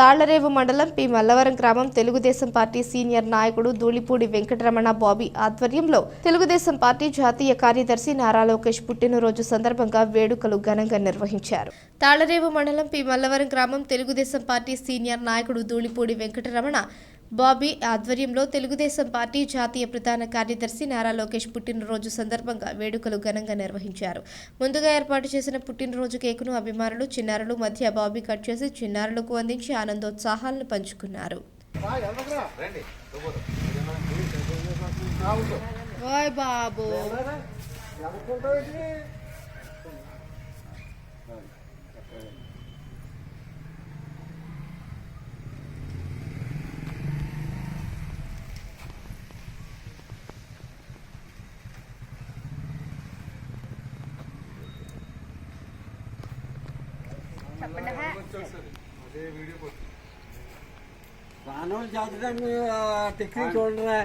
తాళ్ళరేవు మండలం పి. మల్లవరం గ్రామం Telugu Desam party senior నాయకుడు ధూళిపూడి వెంకటరమణ బాబీ ఆధ్వర్యంలో తెలుగుదేశం పార్టీ జాతీయ కార్యదర్శి నారా లోకేష్ పుట్టినరోజు సందర్భంగా వేడుకలు ఘనంగా నిర్వహించారు. తాళ్ళరేవు మండలం పి. మల్లవరం గ్రామం తెలుగుదేశం పార్టీ సీనియర్ నాయకుడు ధూళిపూడి వెంకటరమణ బాబీ ఆధ్వర్యంలో తెలుగుదేశం పార్టీ జాతీయ ప్రధాన కార్యదర్శి నారా లోకేష్ పుట్టినరోజు సందర్భంగా వేడుకలు ఘనంగా నిర్వహించారు. ముందుగా ఏర్పాటు చేసిన పుట్టినరోజు కేకును అభిమానులు చిన్నారులు మధ్య బాబీ కట్ చేసి చిన్నారులకు అందించి ఆనందోత్సాహాలను పంచుకున్నారు. బాబు. చూడరా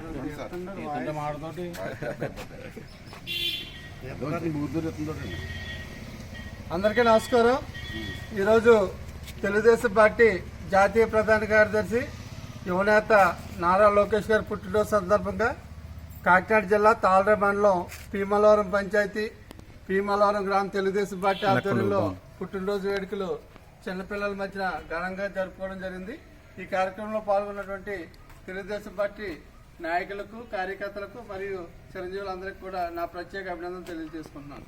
అందరికీ నమస్కారం. ఈరోజు తెలుగుదేశం పార్టీ జాతీయ ప్రధాన కార్యదర్శి యువనేత నారా లోకేష్ గారి పుట్టినరోజు సందర్భంగా కాకినాడ జిల్లా తాళర మండలం పీమలవరం పంచాయతీ పీమలవరం గ్రామం తెలుగుదేశం పార్టీ ఆధ్వర్యంలో పుట్టినరోజు వేడుకలు చిన్నపిల్లల మధ్యన ఘనంగా జరుపుకోవడం జరిగింది. ఈ కార్యక్రమంలో పాల్గొన్నటువంటి తెలుగుదేశం పార్టీ నాయకులకు కార్యకర్తలకు మరియు చిరంజీవులందరికీ కూడా నా ప్రత్యేక అభినందనలు తెలియజేసుకుంటున్నాను.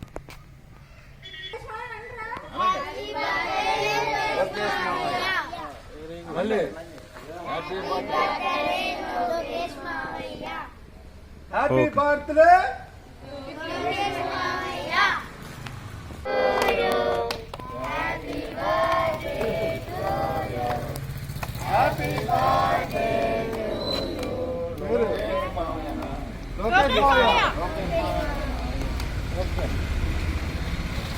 Happy birthday Okay.